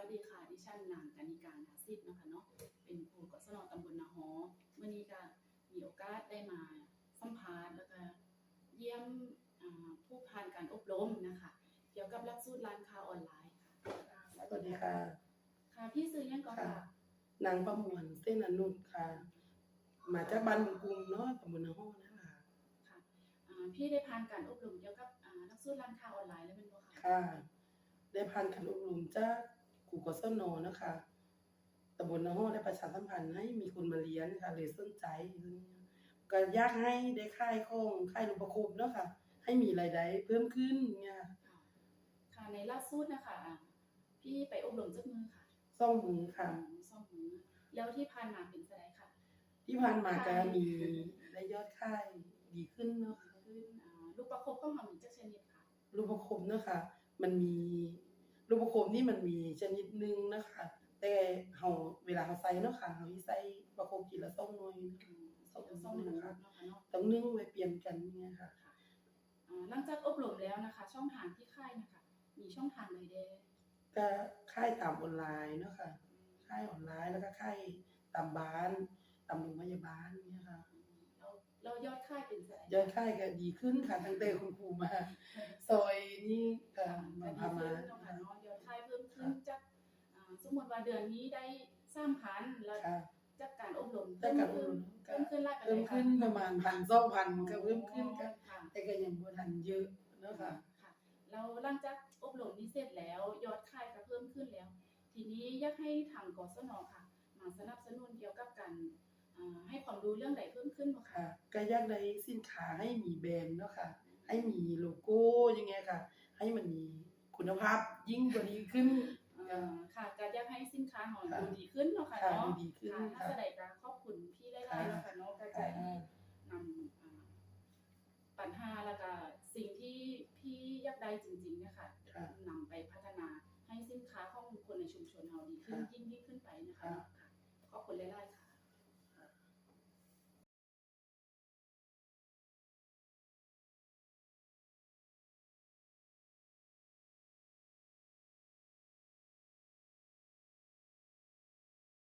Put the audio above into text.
วัสดีค่ะ ดิฉันนางกนิการนาซิดนะคะเนาะ เป็นครูกศนตำบลนาฮอเมื่อนี้ก็มีโอกาสได้มาสัมภาษณ์แล้วก็เยี่ยมอ่าผู้ผ่านการอบรมนะคะ เกี่ยวกับหลักสูตรร้านค้าออนไลน์ค่ะสวัสดีค่ะ ค่ะพี่ซื้อยังก่อนค่ะ นางประมวลเส้นอนุชค่ะ มาจากบ้านบุญกรุงเนาะตำบลนาห้องนะคะค่ะอ่าพี่ได้ผ่านการอบรมเกี่ยวกับอ่าหลักสูตรร้านค้าออนไลน์แล้วเป็นบ่คะค่ะ ได้ผ่านการอบรมจาก กูกศนนะคะตำบลนาห้องได้ประชาสัมพันธ์ให้มีคนมาเรียนค่ะเลยสนใจเรื่องนี้ก็อยากให้ได้ค่ายของค่ายหลวงประคบเนาะค่ะ ให้มีรายได้เพิ่มขึ้นเนี่ยค่ะค่ะค่ะในหลักสูตรนะคะอ่าพี่ไปอบรมจักมือค่ะซ่องมือค่ะสองมือแล้วที่ผ่านมาเป็นไงค่ะ ที่ผ่านมาก็มีได้ยอดค่ายดีขึ้นเนาะค่ะขึ้นอ่าลูกประคบก็มามีจักชนิดค่ะ ลูกประคบเนอะค่ะ มันมี ลูกประคบนี่มันมีชนิดหนึงนะคะ แต่เฮาเวลาเฮาใส่เนาะค่ะเฮาสิใส่ประคบทีละสองหน่วยอืมสองสองหนูเนาะค่ะเนาะต้องนึ่งไว้เปลี่ยนกันเนี่ยค่ะค่ะอ่าหลังจากอบรมแล้วนะคะ ช่องทางที่ค่ายนะคะ มีช่องทางใดเด้ก็ค่ายตามออนไลน์เนาะค่ะค่ายออนไลน์แล้วก็ค่ายตามบ้านตามโรงพยาบาลเนี่ยค่ะแล้วแล้วยอดค่ายเป็นไงยอดค่ายก็ดีขึ้นค่ะตั้งแต่คุณครูมาซอยนี่ก็มาพามา มมติว่าเดือนนี้ได้สามพันแล้วค่ะจากการอบรมจากการอบรมเพิ่มขึ้นไล่ไปเพิ่มขึ้นประมาณพันสองพันก็เพิ่มขึ้นก็ค่ะ แต่ก็ยังบ่ทันเยอะเนาะค่ะ ค่ะแล้วหลังจากอบรมนี้เสร็จแล้วยอดขายก็เพิ่มขึ้นแล้ว ทีนี้อยากให้ทางกศนค่ะ มาสนับสนุนเกี่ยวกับการอ่าให้ความรู้เรื่องใดเพิ่มขึ้นบ่ค่ะ ค่ะก็อยากได้สินค้าให้มีแบรนด์เนาะค่ะ ให้มีโลโก้ยังไงค่ะ ให้มันมีคุณภาพยิ่งกว่านี้ขึ้น อ่าค่ะก็อยากให้สินค้าของค่ะดูดีขึ้นเนาะค่ะค่ะเนาะดูดีขึ้นค่ะถ้าค่ะ แสดงการขอบคุณพี่ไล่ๆเนาะค่ะเนาะก็จะค่ะนำอ่าปัญหาแล้วก็สิ่งที่พี่อยากได้จริงๆเนี่ยค่ะค่ะนำไปพัฒนาให้สินค้าของคนในชุมชนเราดีขึ้นค่ะยิ่งยิ่งขึ้นไปนะคะค่ะค่ะขอบคุณหลายๆค่ะ